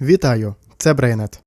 Вітаю, це Брейнет.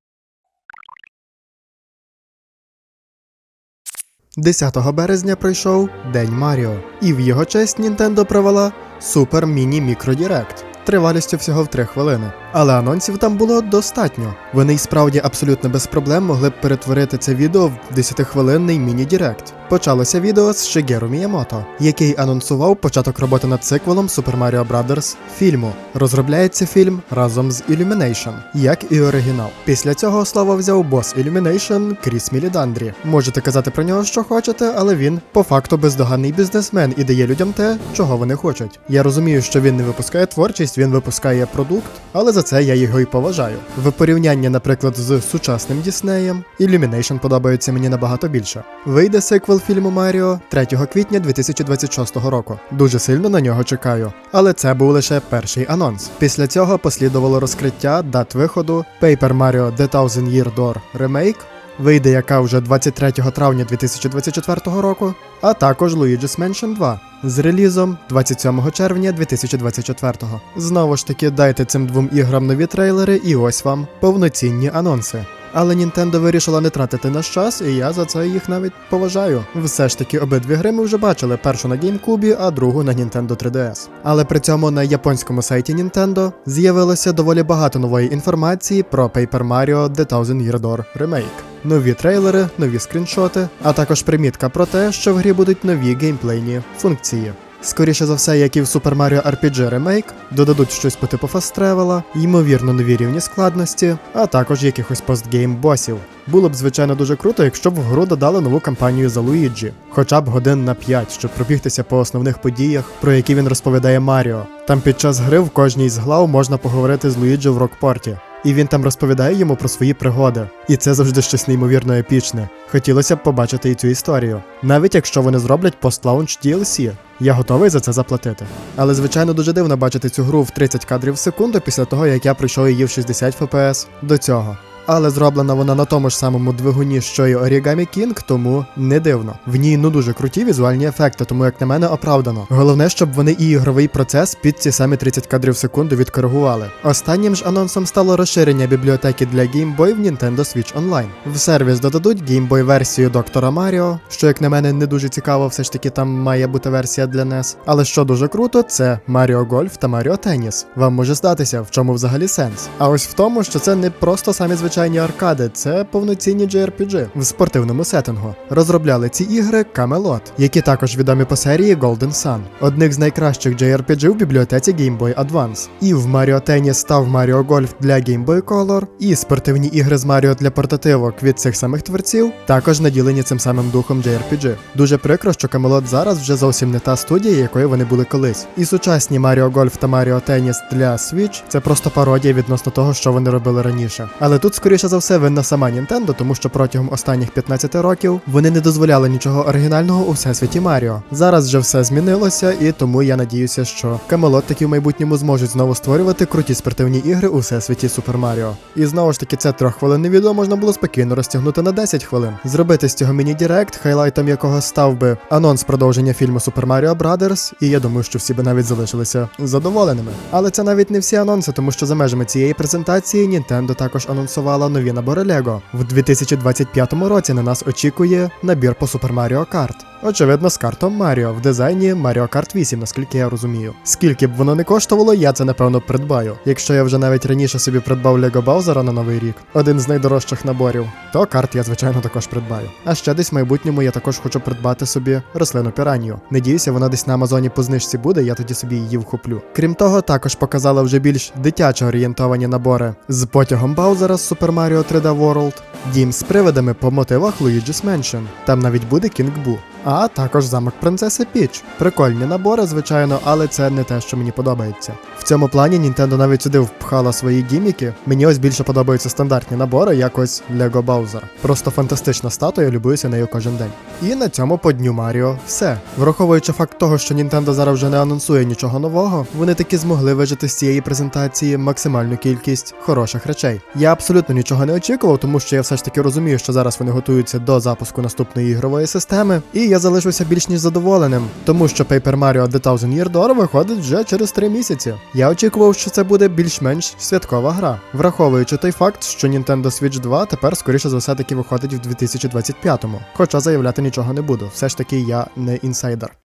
10 березня пройшов День Маріо, і в його честь Нінтендо провела Супер Міні Мікро Дірект тривалістю всього в 3 хвилини. Але анонсів там було достатньо. Вони й справді абсолютно без проблем могли б перетворити це відео в 10-хвилинний міні-дірект. Почалося відео з Шигеру Міямото, який анонсував початок роботи над сиквелом Super Mario Bros. фільму. Розробляється фільм разом з Illumination, як і оригінал. Після цього слово взяв бос Illumination Кріс Мілідандрі. Можете казати про нього, що хочете, але він по факту бездоганний бізнесмен і дає людям те, чого вони хочуть. Я розумію, що він не випускає творчість, він випускає продукт, але за це я його і поважаю. В порівнянні, наприклад, з сучасним Діснеєм, Illumination подобається мені набагато більше. Вийде сиквел фільму Маріо 3 квітня 2026 року. Дуже сильно на нього чекаю. Але це був лише перший анонс. Після цього послідувало розкриття дат виходу Paper Mario The Thousand Year Door Remake, вийде яка вже 23 травня 2024 року, а також Luigi's Mansion 2 з релізом 27 червня 2024. Знову ж таки, дайте цим двом іграм нові трейлери, і ось вам повноцінні анонси. Але Nintendo вирішила не тратити наш час, і я за це їх навіть поважаю. Все ж таки, обидві гри ми вже бачили: першу на GameCube, а другу на Nintendo 3DS. Але при цьому на японському сайті Nintendo з'явилося доволі багато нової інформації про Paper Mario The Thousand Year Door Remake. Нові трейлери, нові скріншоти, а також примітка про те, що в грі будуть нові геймплейні функції. Скоріше за все, як і в Super Mario RPG Remake, додадуть щось по типу фаст-тревела, ймовірно, нові рівні складності, а також якихось постгейм босів. Було б, звичайно, дуже круто, якщо б в гру додали нову кампанію за Луїджі, хоча б годин на 5, щоб пробігтися по основних подіях, про які він розповідає Маріо. Там під час гри в кожній з глав можна поговорити з Луїджі в Рокпорті. І він там розповідає йому про свої пригоди. І це завжди щось неймовірно епічне. Хотілося б побачити і цю історію. Навіть якщо вони зроблять пост-лаунч DLC, я готовий за це заплатити. Але звичайно дуже дивно бачити цю гру в 30 кадрів в секунду після того, як я пройшов її в 60 FPS до цього. Але зроблена вона на тому ж самому двигуні, що й Origami King, тому не дивно. В ній ну дуже круті візуальні ефекти, тому як на мене оправдано. Головне, щоб вони і ігровий процес під ці самі 30 кадрів в секунду відкоригували. Останнім ж анонсом стало розширення бібліотеки для Game Boy в Nintendo Switch Online. В сервіс додадуть Game Boy версію доктора Маріо, що як на мене не дуже цікаво, все ж таки там має бути версія для NES. Але що дуже круто, це Mario Golf та Mario Tennis. Вам може здатися, в чому взагалі сенс. А ось в тому, що це не просто самі звичайні аркади, це повноцінні JRPG в спортивному сеттингу. Розробляли ці ігри Camelot, які також відомі по серії Golden Sun, одних з найкращих JRPG в бібліотеці Game Boy Advance. І в Mario Tennis став Mario Golf для Game Boy Color, і спортивні ігри з Mario для портативок від цих самих творців також наділені цим самим духом JRPG. Дуже прикро, що Camelot зараз вже зовсім не та студія, якою вони були колись. І сучасні Mario Golf та Mario Tennis для Switch це просто пародія відносно того, що вони робили раніше. Але тут, скоріше за все, винна сама Nintendo, тому що протягом останніх 15 років вони не дозволяли нічого оригінального у всесвіті Маріо. Зараз вже все змінилося, і тому я надіюся, що Camelot таки в майбутньому зможуть знову створювати круті спортивні ігри у всесвіті Супер Маріо. І знову ж таки, це трьоххвилинне відео можна було спокійно розтягнути на 10 хвилин. Зробити з цього міні-дірект, хайлайтом якого став би анонс продовження фільму Super Mario Brothers, і я думаю, що всі би навіть залишилися задоволеними. Але це навіть не всі анонси, тому що за межами цієї презентації Nintendo також анонсувала нові набори Lego. В 2025 році на нас очікує набір по Super Mario Kart. Очевидно, з картом Маріо в дизайні Mario Kart 8, наскільки я розумію. Скільки б воно не коштувало, я це напевно придбаю. Якщо я вже навіть раніше собі придбав Lego Bowser на новий рік, один з найдорожчих наборів, то карт я звичайно також придбаю. А ще десь в майбутньому я також хочу придбати собі рослину піранію. Надіюся, вона десь на Амазоні по знижці буде, я тоді собі її вхоплю. Крім того, також показала вже більш дитячо орієнтовані набори з потягом Баузера з Super Mario 3D World, дім з привидами по мотивах Luigi's Mansion. Там навіть буде King Boo. А також замок принцеси Піч. Прикольні набори, звичайно, але це не те, що мені подобається. В цьому плані Nintendo навіть сюди впхала свої гіміки. Мені ось більше подобаються стандартні набори, як ось Lego Bowser. Просто фантастична статуя, любуюся нею кожен день. І на цьому по дню Маріо все. Враховуючи факт того, що Nintendo зараз вже не анонсує нічого нового, вони таки змогли вижити з цієї презентації максимальну кількість хороших речей. Я абсолютно нічого не очікував, тому що я все ж таки розумію, що зараз вони готуються до запуску наступної ігрової системи, і я я залишився більш ніж задоволеним, тому що Paper Mario The Thousand Year Door виходить вже через 3 місяці. Я очікував, що це буде більш-менш святкова гра, враховуючи той факт, що Nintendo Switch 2 тепер скоріше за все таки виходить в 2025-му. Хоча заявляти нічого не буду. Все ж таки я не інсайдер.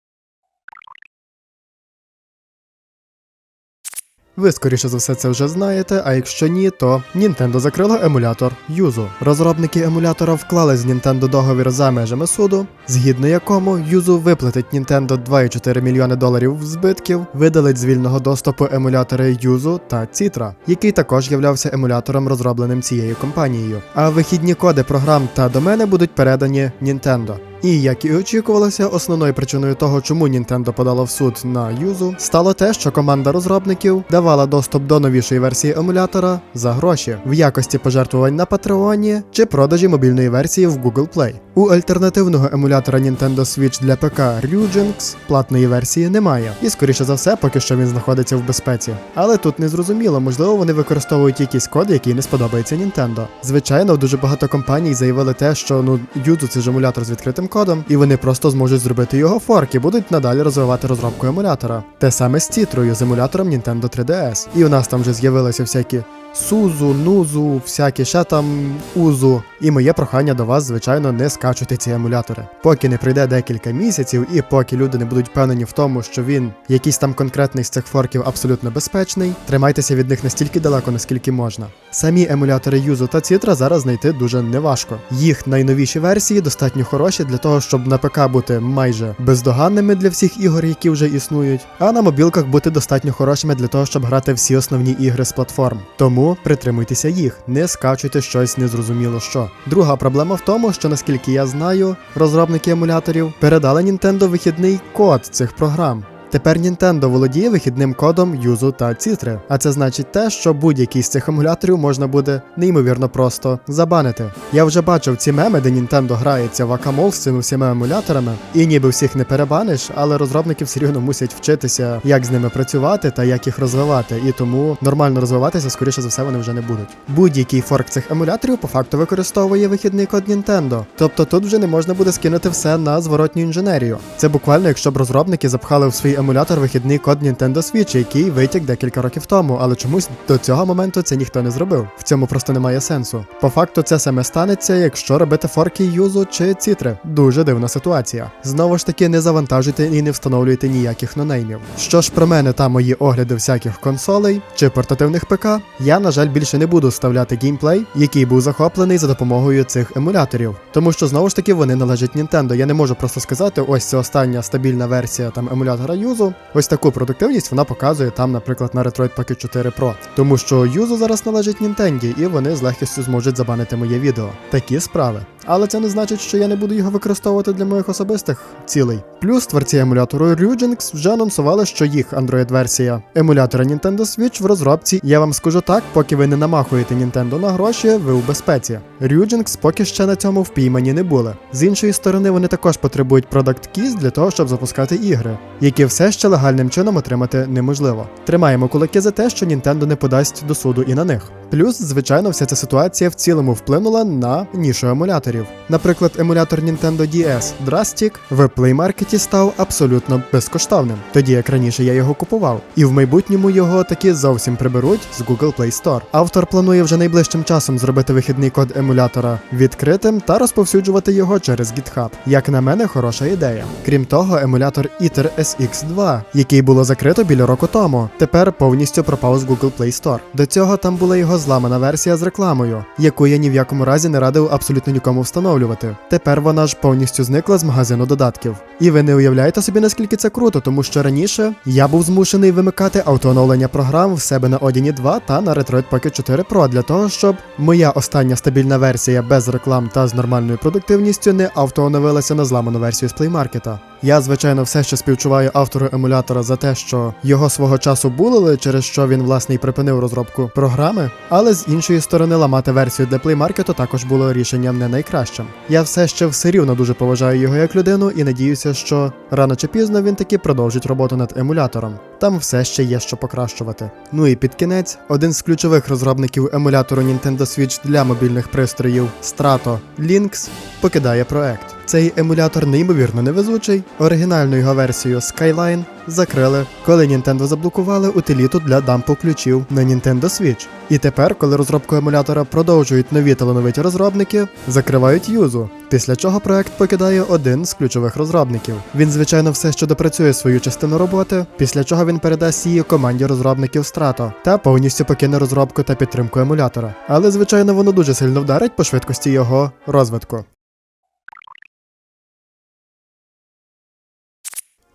Ви скоріше за все це вже знаєте, а якщо ні, то Nintendo закрила емулятор Юзу. Розробники емулятора вклали з Nintendo договір за межами суду, згідно якому Юзу виплатить Nintendo 2,4 мільйони доларів збитків, видалить з вільного доступу емулятори Юзу та Citra, який також являвся емулятором, розробленим цією компанією. А вихідні коди програм та домени будуть передані Nintendo. І як і очікувалося, основною причиною того, чому Nintendo подало в суд на Юзу, стало те, що команда розробників давала доступ до новішої версії емулятора за гроші в якості пожертвувань на Патреоні чи продажі мобільної версії в Google Play. У альтернативного емулятора Nintendo Switch для ПК Ryujinx платної версії немає, і скоріше за все, поки що він знаходиться в безпеці. Але тут не зрозуміло, можливо, вони використовують якийсь код, який не сподобається Nintendo. Звичайно, дуже багато компаній заявили те, що ну Юзу це ж емулятор з відкритим кодом, і вони просто зможуть зробити його форк і будуть надалі розвивати розробку емулятора. Те саме з Цітрою, з емулятором Nintendo 3DS. І у нас там вже з'явилися всякі. Сузу, нузу, всякі ще там узу. І моє прохання до вас, звичайно, не скачуйте ці емулятори. Поки не пройде декілька місяців, і поки люди не будуть впевнені в тому, що він якийсь там конкретний з цих форків абсолютно безпечний, тримайтеся від них настільки далеко, наскільки можна. Самі емулятори Юзу та Цітра зараз знайти дуже неважко. Їх найновіші версії достатньо хороші для того, щоб на ПК бути майже бездоганними для всіх ігор, які вже існують, а на мобілках бути достатньо хорошими для того, щоб грати всі основні ігри з платформ. Тому притримуйтеся їх, не скачуйте щось незрозуміло що. Друга проблема в тому, що наскільки я знаю, розробники емуляторів передали Nintendo вихідний код цих програм. Тепер Nintendo володіє вихідним кодом Юзу та Цітри, а це значить те, що будь-який з цих емуляторів можна буде неймовірно просто забанити. Я вже бачив ці меми, де Nintendo грається в акамол з цими всіма емуляторами, і ніби всіх не перебаниш, але розробники все рівно мусять вчитися, як з ними працювати та як їх розвивати, і тому нормально розвиватися, скоріше за все, вони вже не будуть. Будь-який форк цих емуляторів по факту використовує вихідний код Nintendo. Тобто тут вже не можна буде скинути все на зворотню інженерію. Це буквально, якщо б розробники запхали в свій емулятор вихідний код Nintendo Switch, який витік декілька років тому, але чомусь до цього моменту це ніхто не зробив. В цьому просто немає сенсу. По факту, це саме станеться, якщо робити форки юзу чи цітри. Дуже дивна ситуація. Знову ж таки, не завантажуйте і не встановлюйте ніяких нонеймів. Що ж про мене та мої огляди всяких консолей чи портативних ПК, я, на жаль, більше не буду вставляти геймплей, який був захоплений за допомогою цих емуляторів. Тому що знову ж таки вони належать Nintendo. Я не можу просто сказати, ось це остання стабільна версія там емулятора юзу. Ось таку продуктивність вона показує там, наприклад, на Retroid Pocket 4 Pro. Тому що юзу зараз належить Нінтенді, і вони з легкістю зможуть забанити моє відео. Такі справи. Але це не значить, що я не буду його використовувати для моїх особистих цілей. Плюс творці емулятору Ryujinx вже анонсували, що їх Android-версія емулятора Nintendo Switch в розробці. Я вам скажу так, поки ви не намахуєте Nintendo на гроші, ви у безпеці. Ryujinx поки ще на цьому впіймані не були. З іншої сторони, вони також потребують Product Keys для того, щоб запускати ігри, які все ще легальним чином отримати неможливо. Тримаємо кулаки за те, що Nintendo не подасть до суду і на них. Плюс, звичайно, вся ця ситуація в цілому вплинула на нішу емуляторів. Наприклад, емулятор Nintendo DS Drastic в Play Market став абсолютно безкоштовним, тоді як раніше я його купував. І в майбутньому його таки зовсім приберуть з Google Play Store. Автор планує вже найближчим часом зробити вихідний код емулятора відкритим та розповсюджувати його через GitHub. Як на мене, хороша ідея. Крім того, емулятор ITER SX2, який було закрито біля року тому, тепер повністю пропав з Google Play Store. До цього там була його зламана версія з рекламою, яку я ні в якому разі не радив абсолютно нікому встановлювати. Тепер вона ж повністю зникла з магазину додатків. І ви не уявляєте собі, наскільки це круто, тому що раніше я був змушений вимикати автооновлення програм в себе на Odin 2 та на Retroid Pocket 4 Pro для того, щоб моя остання стабільна версія без реклам та з нормальною продуктивністю не автооновилася на зламану версію з Market. Я, звичайно, все ще співчуваю автору емулятора за те, що його свого часу булили, через що він власне і припинив розробку програми, але з іншої сторони ламати версію для Market також було рішенням не найкращим. Я все ще все рівно дуже поважаю його як людину і надіюся, що рано чи пізно він таки продовжить роботу над емулятором. Там все ще є що покращувати. Ну і під кінець, один з ключових розробників емулятору Nintendo Switch для мобільних пристроїв Strato Lynx покидає проект. Цей емулятор неймовірно невезучий. Оригінальну його версію Skyline закрили, коли Nintendo заблокували утиліту для дампу ключів на Nintendo Switch. І тепер, коли розробку емулятора продовжують нові талановиті розробники, закривають юзу. Після чого проект покидає один з ключових розробників. Він, звичайно, все ще допрацює свою частину роботи, після чого він передасть її команді розробників Strato та повністю покине розробку та підтримку емулятора. Але, звичайно, воно дуже сильно вдарить по швидкості його розвитку.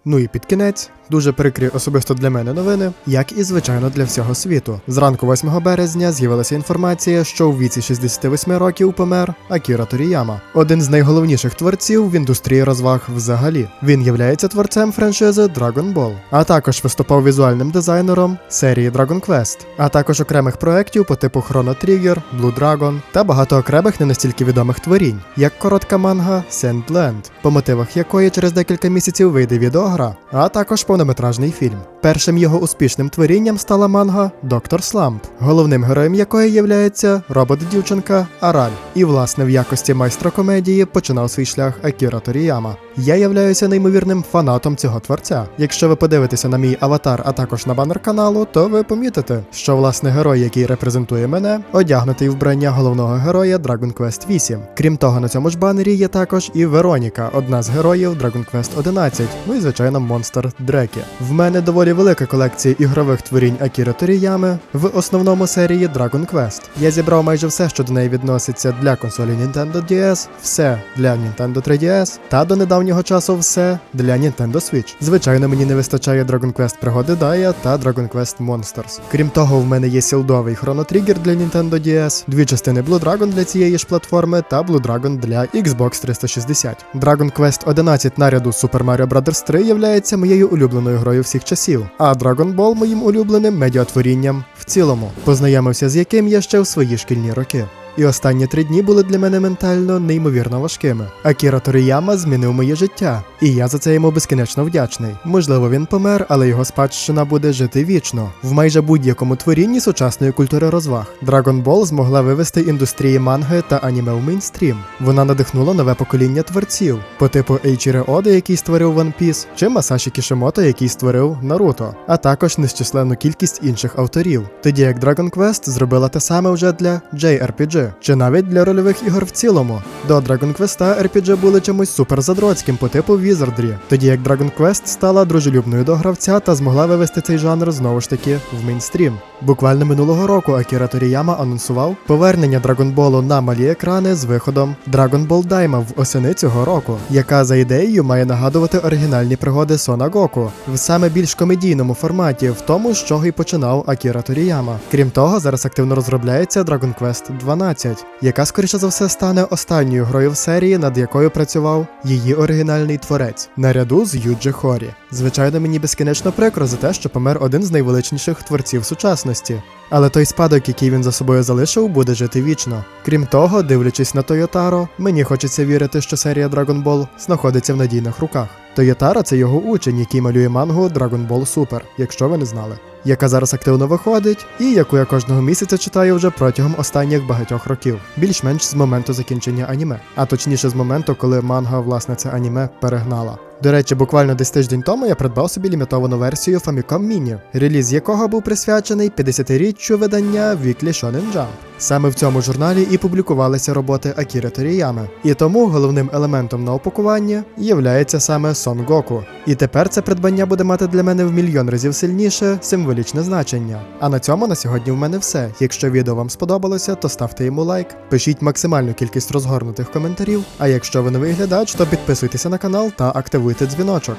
Ну і під кінець, дуже прикрі особисто для мене новини, як і звичайно для всього світу. Зранку 8 березня з'явилася інформація, що у віці 68 років помер Акіра Торіяма, один з найголовніших творців в індустрії розваг взагалі. Він являється творцем франшизи Dragon Ball, а також виступав візуальним дизайнером серії Dragon Quest, а також окремих проєктів по типу Chrono Trigger, Blue Dragon та багато окремих не настільки відомих творінь, як коротка манга Sandland, по мотивах якої через декілька місяців вийде відеогра, а також повнометражний фільм. Першим його успішним творінням стала манга Доктор Сламп, головним героєм якої являється робот-дівчинка Араль. І, власне, в якості майстра комедії починав свій шлях Акіра Торіяма. Я являюся неймовірним фанатом цього творця. Якщо ви подивитеся на мій аватар, а також на банер каналу, то ви помітите, що власне герой, який репрезентує мене, одягнутий вбрання головного героя Dragon Quest 8. Крім того, на цьому ж банері є також і Вероніка, одна з героїв Dragon Quest 11, ну і звичайно монстр Дрекі. В мене доволі велика колекція ігрових творінь Акіри Торіями в основному серії Dragon Quest. Я зібрав майже все, що до неї відноситься для консолі Nintendo DS, все для Nintendo 3DS та до недавнього часу все для Nintendo Switch. Звичайно, мені не вистачає Dragon Quest пригоди Дая та Dragon Quest Monsters. Крім того, в мене є сілдовий Trigger для Nintendo DS, дві частини Blue Dragon для цієї ж платформи та Blue Dragon для Xbox 360. Dragon Quest 11 наряду Super Mario Bros. 3 являється моєю улюбленою грою всіх часів, а Dragon Ball моїм улюбленим медіатворінням в цілому, познайомився з яким я ще в свої шкільні роки. І останні три дні були для мене ментально неймовірно важкими. Акіра Торіяма змінив моє життя, і я за це йому безкінечно вдячний. Можливо, він помер, але його спадщина буде жити вічно в майже будь-якому творінні сучасної культури розваг. Dragon Ball змогла вивести індустрії манги та аніме в мейнстрім. Вона надихнула нове покоління творців, по типу Ейчіре Ода, який створив One Piece, чи Масаші Кішимото, який створив Наруто, а також нещисленну кількість інших авторів. Тоді як Dragon Quest зробила те саме вже для JRPG чи навіть для рольових ігор в цілому. До Dragon Quest RPG були чимось суперзадроцьким по типу Wizardry, тоді як Dragon Quest стала дружелюбною до гравця та змогла вивести цей жанр знову ж таки в мейнстрім. Буквально минулого року Акіра Торіяма анонсував повернення Ball на малі екрани з виходом Dragon Ball Daima в осени цього року, яка за ідеєю має нагадувати оригінальні пригоди Сона Гоку в саме більш комедійному форматі, в тому, з чого й починав Акіра Торіяма. Крім того, зараз активно розробляється Dragon Quest 12, яка скоріше за все стане останньою грою в серії, над якою працював її оригінальний творець, наряду з Юджі Хорі. Звичайно, мені безкінечно прикро за те, що помер один з найвеличніших творців сучасності. Але той спадок, який він за собою залишив, буде жити вічно. Крім того, дивлячись на Тойотаро, мені хочеться вірити, що серія Dragon Ball знаходиться в надійних руках. Тойотаро це його учень, який малює мангу Dragon Ball Super, якщо ви не знали, яка зараз активно виходить, і яку я кожного місяця читаю вже протягом останніх багатьох років, більш-менш з моменту закінчення аніме, а точніше з моменту, коли манга, власне, це аніме перегнала. До речі, буквально десь тиждень тому я придбав собі лімітовану версію Famicom Mini, реліз якого був присвячений 50-річчю видання Weekly Shonen Jump. Саме в цьому журналі і публікувалися роботи Акіри Торіями, і тому головним елементом на упакуванні являється саме Сон Гоку. І тепер це придбання буде мати для мене в мільйон разів сильніше символічне значення. А на цьому на сьогодні в мене все. Якщо відео вам сподобалося, то ставте йому лайк, пишіть максимальну кількість розгорнутих коментарів. А якщо ви новий глядач, то підписуйтеся на канал та активуйте дзвіночок.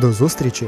До зустрічі!